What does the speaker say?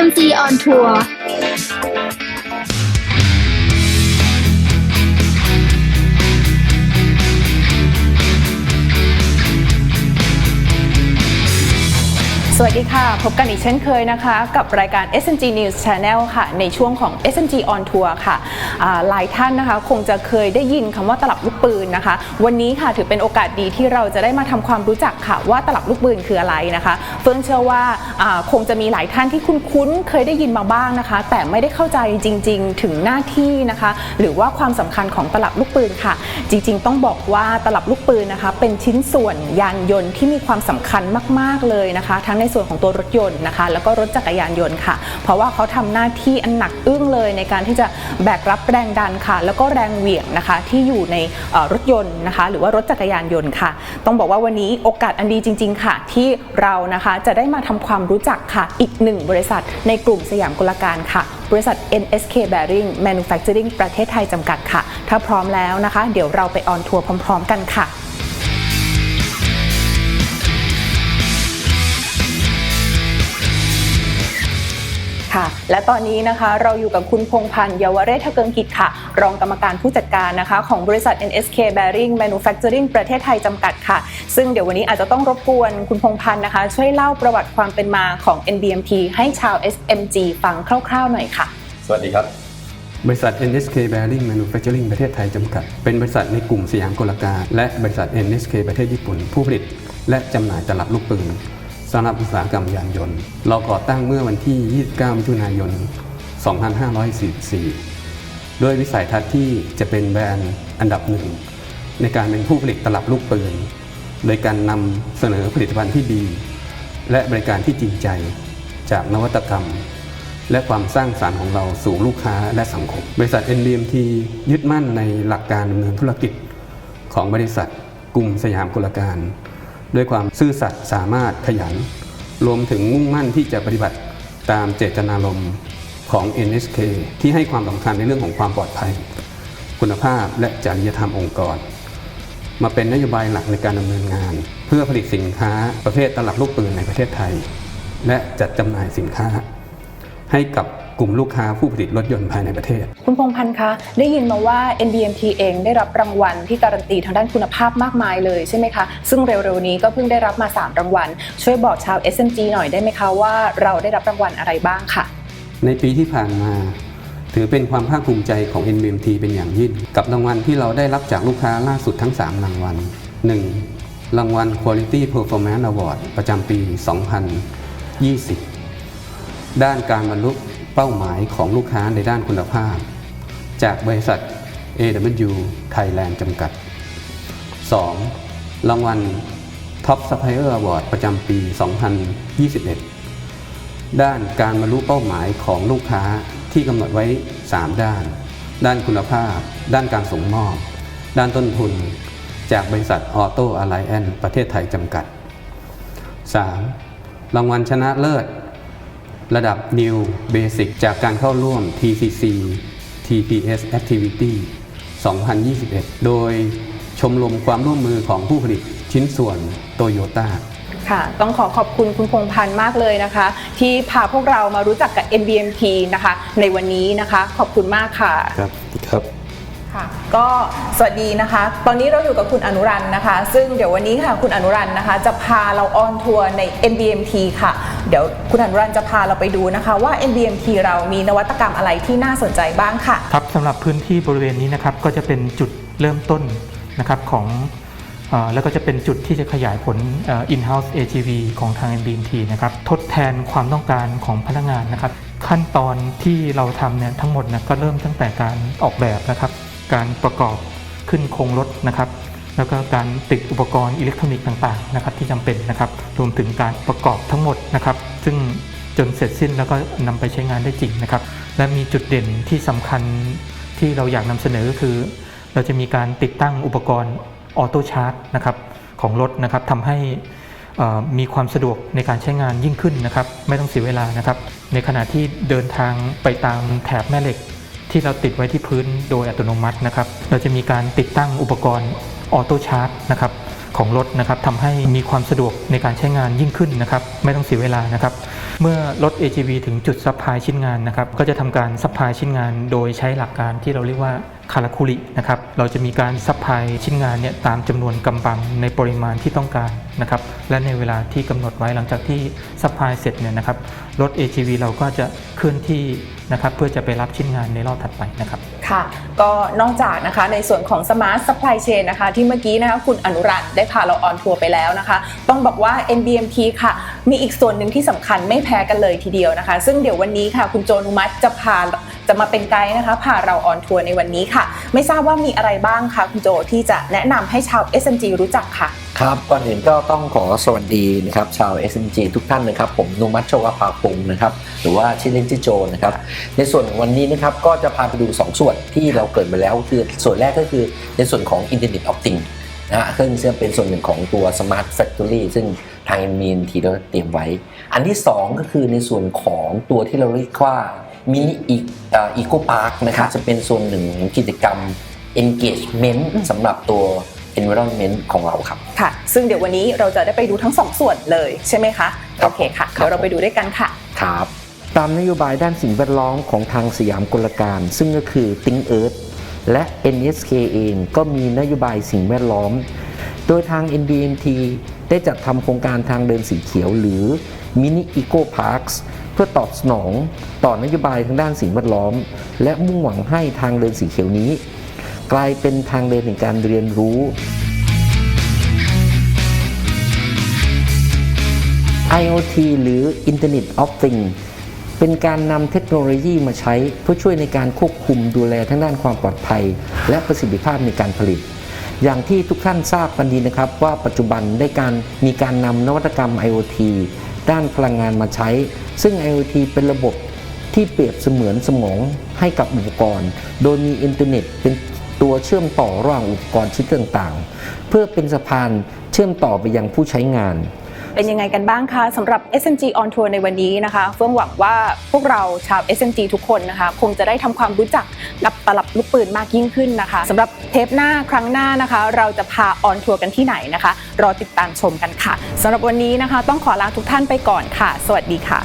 SMG on Tour สวัสดีค่ะ พบกันอีกเช่นเคยนะคะ กับรายการ SMG News Channel ค่ะ ในช่วงของ SMG on Tour ค่ะหลายท่านนะคะคงจะเคยได้ยินคำว่าตลับลูกปืนนะคะ วันนี้ค่ะถือเป็นโอกาสดีที่เราจะได้มาทำความรู้จักค่ะ ว่าตลับลูกปืนคืออะไรนะคะ เฟื่องเชื่อว่าอ่าคงจะมีหลายท่านที่คุ้นๆเคยได้ยินมาบ้างนะคะ แต่ไม่ได้เข้าใจจริง ๆ ถึงหน้าที่นะคะ หรือว่าความสำคัญของตลับลูกปืนค่ะ จริง ๆ ต้องบอกว่าตลับลูกปืนนะคะ เป็นชิ้นส่วนยานยนต์ที่มีความสำคัญมาก ๆเลยนะคะ ทั้งในส่วนของตัวรถยนต์นะคะ แล้วก็รถจักรยานยนต์ค่ะ เพราะว่าเขาทำหน้าที่อันหนักอึ้งเลยในการที่จะแบกรับแรงดันค่ะ แล้วก็แรงเหวี่ยงนะคะที่อยู่ในรถยนต์นะคะ หรือว่ารถจักรยานยนต์ค่ะ ต้องบอกว่าวันนี้โอกาสอันดีจริง ๆ ค่ะ ที่เรานะคะจะได้มาทำความรู้จักค่ะ อีกหนึ่งบริษัท ในกลุ่มสยามกุลการค่ะบริษัท NSK Bearing Manufacturing ประเทศไทยจำกัดค่ะ ถ้าพร้อมแล้วนะคะ เดี๋ยวเราไปออนทัวร์พร้อม ๆ กันค่ะ ค่ะ และตอนนี้นะคะเราอยู่กับคุณพงพันธ์เยาวเรศเกิงกิจค่ะ รองกรรมการผู้จัดการนะคะ ของบริษัท NSK Bearing Manufacturing ประเทศไทยจำกัดค่ะ ซึ่งเดี๋ยววันนี้อาจจะต้องรบกวนคุณพงพันธ์นะคะ ช่วยเล่าประวัติความเป็นมาของ NBMT ให้ชาว SMG ฟังคร่าวๆหน่อยค่ะ สวัสดีครับ บริษัท NSK Bearing Manufacturing ประเทศไทยจำกัด เป็นบริษัทในกลุ่มสยามกลการและบริษัท NSK ประเทศญี่ปุ่น ผู้ผลิต และจำหน่ายตลับลูกปืน สำหรับอุตสาหกรรมยานยนต์ เราก่อตั้งเมื่อวันที่ 29 มิถุนายน 2544 ด้วยวิสัยทัศน์ที่จะเป็นแบรนด์อันดับหนึ่ง ในการเป็นผู้ผลิตตลับลูกปืน โดยการนำเสนอผลิตภัณฑ์ที่ดี และบริการที่จริงใจจากนวัตกรรม และความสร้างสารรค์ของเราสู่ลูกค้าและสังคม บริษัท NBMT ยึดมั่นในหลักการดำเนินธุรกิจของบริษัทกลุ่มสยามกลการ ด้วยความซื่อสัตย์สามารถขยัน รวมถึงมุ่งมั่นที่จะปฏิบัติตามเจตนารมณ์ของ NSK ที่ให้ความสำคัญในเรื่องของความปลอดภัย คุณภาพและจริยธรรมองค์กร มาเป็นนโยบายหลักในการดำเนินงาน เพื่อผลิตสินค้าประเภทตลับลูกปืนในประเทศไทย และจัดจำหน่ายสินค้า ให้กับ กลุ่มลูกค้าผู้ผลิตรถยนต์ภายในประเทศ คุณพงพันธ์คะ ได้ยินมาว่า NBMT เองได้รับรางวัลที่การันตีทางด้านคุณภาพมากมายเลยใช่ไหมคะ ซึ่งเร็วๆนี้ก็เพิ่งได้รับมา 3 รางวัล ช่วยบอกชาว SMG หน่อยได้ไหมคะว่าเราได้รับรางวัลอะไรบ้างค่ะ ในปีที่ผ่านมา ถือเป็นความภาคภูมิใจของ NBMT เป็นอย่างยิ่ง กับรางวัลที่เราได้รับจากลูกค้าล่าสุดทั้ง 3 รางวัล 1. รางวัล Quality Performance Award ประจำปี 2020 ด้านการบรรลุ เป้าหมายของลูกค้าในด้านคุณภาพ จากบริษัท AW Thailand จำกัด 2. รางวัล Top Supplier Award ประจำปี 2021 ด้านการบรรลุเป้าหมายของลูกค้าที่กำหนดไว้ 3 ด้าน ด้านคุณภาพ ด้านการส่งมอบ ด้านต้นทุน จากบริษัทออโต้อะไลแอนประเทศไทยจำกัด 3. รางวัลชนะเลิศ ระดับ New Basic จากการเข้าร่วม TCC TPS Activity 2021 โดยชมรมความร่วมมือของผู้ผลิตชิ้นส่วนโตโยต้าค่ะต้องขอขอบคุณคุณพงพันธ์มากเลยนะคะ ที่พาพวกเรามารู้จักกับ NBMT นะคะ ในวันนี้นะคะ ขอบคุณมากค่ะ ครับครับค่ะ ก็สวัสดีนะคะ ตอนนี้เราอยู่กับคุณอนุรันต์นะคะ ซึ่งเดี๋ยววันนี้ค่ะคุณอนุรันต์นะคะ จะพาเราออนทัวร์ใน NBMT ค่ะ เดี๋ยวคุณอนุรันต์จะพาเราไปดูนะคะว่า NBMT เรามีนวัตกรรมอะไรที่น่าสนใจบ้างค่ะ ครับสำหรับพื้นที่บริเวณนี้นะครับก็จะเป็นจุดเริ่มต้นนะครับของอแล้วก็จะเป็นจุดที่จะขยายผล in-house AGV ของทาง MBMT นะครับทดแทนความต้องการของพนักงานนะครับ ขั้นตอนที่เราทำเนี่ยทั้งหมดนะก็เริ่มตั้งแต่การออกแบบนะครับ การประกอบขึ้นโครงรถนะครับ แล้วก็การติดอุปกรณ์อิเล็กทรอนิกส์ต่างๆนะครับที่จำเป็นนะครับรวมถึงการประกอบทั้งหมดนะครับ ซึ่งจนเสร็จสิ้นแล้วก็นำไปใช้งานได้จริงนะครับ และมีจุดเด่นที่สำคัญที่เราอยากนำเสนอก็คือ เราจะมีการติดตั้งอุปกรณ์ออโต้ชาร์จนะครับของรถนะครับทำให้มีความสะดวกในการใช้งานยิ่งขึ้นนะครับ ไม่ต้องเสียเวลานะครับ ในขณะที่เดินทางไปตามแถบแม่เหล็ก ที่เราติดไว้ที่พื้นโดยอัตโนมัตินะครับ เราจะมีการติดตั้งอุปกรณ์ออโต้ชาร์จนะครับของรถนะครับทำให้มีความสะดวกในการใช้งานยิ่งขึ้นนะครับ ไม่ต้องเสียเวลานะครับ เมื่อรถ AGV ถึงจุดซัพพลายชิ้นงานนะครับ ก็จะทำการซัพพลายชิ้นงาน โดยใช้หลักการที่เราเรียกว่า คาราคุรินะครับ เราจะมีการซัพพลายชิ้นงานเนี่ยตามจำนวนกำบังในปริมาณที่ต้องการนะครับ และในเวลาที่กำหนดไว้หลังจากที่ซัพพลายเสร็จเนี่ยนะครับ รถ AGV เราก็จะเคลื่อนที่นะครับเพื่อจะไปรับชิ้นงานในรอบถัดไปนะครับค่ะก็นอกจากนะคะในส่วนของ Smart Supply Chain นะคะ ที่เมื่อกี้นะคะคุณอนุรัตน์ได้พาเราออนทัวร์ไปแล้วนะคะ ต้องบอกว่า NBMT ค่ะ มีอีกส่วนหนึ่งที่สำคัญไม่แพ้กันเลยทีเดียวนะคะ ซึ่งเดี๋ยววันนี้ค่ะ คุณโจนุมัติจะพา จะมาเป็นไกด์นะคะพาเราออนทัวร์ในวันนี้ค่ะ ไม่ทราบว่ามีอะไรบ้างคะคุณโจที่จะแนะนำให้ชาว SMG รู้จักค่ะ ครับก่อนอื่นก็ต้องขอสวัสดีนะครับชาว SMG ทุกท่านนะครับ ผมนุมัตโชวภาพงศ์นะครับหรือว่าชื่อเล่นชื่อโจนะครับในส่วนของวันนี้นะครับก็จะพาไปดู 2 ส่วนที่เราเกิดไปแล้วคือส่วนแรกก็คือในส่วนของ Internet of Things นะฮะซึ่งซึ่งเป็นส่วนหนึ่งของตัว Smart Factory ซึ่งทาง MNT เราเตรียมไว้ อันที่ 2 ก็คือในส่วนของตัวที่เราเรียกว่า มินิอีโคพาร์คนะครับค่ะจะเป็นส่วนหนึ่งของกิจกรรม engagement สำหรับตัว environment ของเราครับ ค่ะ ซึ่งเดี๋ยววันนี้เราจะได้ไปดูทั้งสองส่วนเลยใช่ไหมคะครัโอบเคค่ะครับเดี๋ยวเราไปดูด้วยกันค่ะ ครับ ตามนโยบายด้านสิ่งแวดล้อมของทางสยามกลการ ซึ่งก็คือ Think Earth และ NSK เองก็มีนโยบายสิ่งแวดล้อม โดยทาง NBMT ได้จัดทำโครงการทางเดินสีเขียวหรือ Mini Eco Parks เพื่อตอบสนองต่อนโยบายทางด้านสิ่งแวดล้อม และมุ่งหวังให้ทางเดินสีเขียวนี้ กลายเป็นทางเดินแห่งการเรียนรู้ IoT หรือ Internet of Things เป็นการนำเทคโนโลยีมาใช้เพื่อช่วยในการควบคุมดูแลทั้งด้านความปลอดภัย และประสิทธิภาพในการผลิต อย่างที่ทุกท่านทราบกันดีนะครับว่าปัจจุบันได้การมีการนำนวัตกรรม IoT ด้านพลังงานมาใช้ ซึ่ง IoT เป็นระบบที่เปรียบเสมือนสมองให้กับอุปกรณ์ โดยมีอินเทอร์เน็ตเป็นตัวเชื่อมต่อระหว่างอุปกรณ์ชิ้นต่างๆ เพื่อเป็นสะพานเชื่อมต่อไปยังผู้ใช้งาน เป็นยังไงกันบ้างคะสำหรับ SMG on Tour ในวันนี้นะคะ เฟื่องหวังว่าพวกเราชาว SMG ทุกคนนะคะ คงจะได้ทำความรู้จักกับตลับลูกปืนมากยิ่งขึ้นนะคะสำหรับเทปหน้าครั้งหน้านะคะ เราจะพาออนทัวร์กันที่ไหนนะคะ รอติดตามชมกันค่ะสำหรับวันนี้นะคะ ต้องขอลาทุกท่านไปก่อนค่ะ สวัสดีค่ะ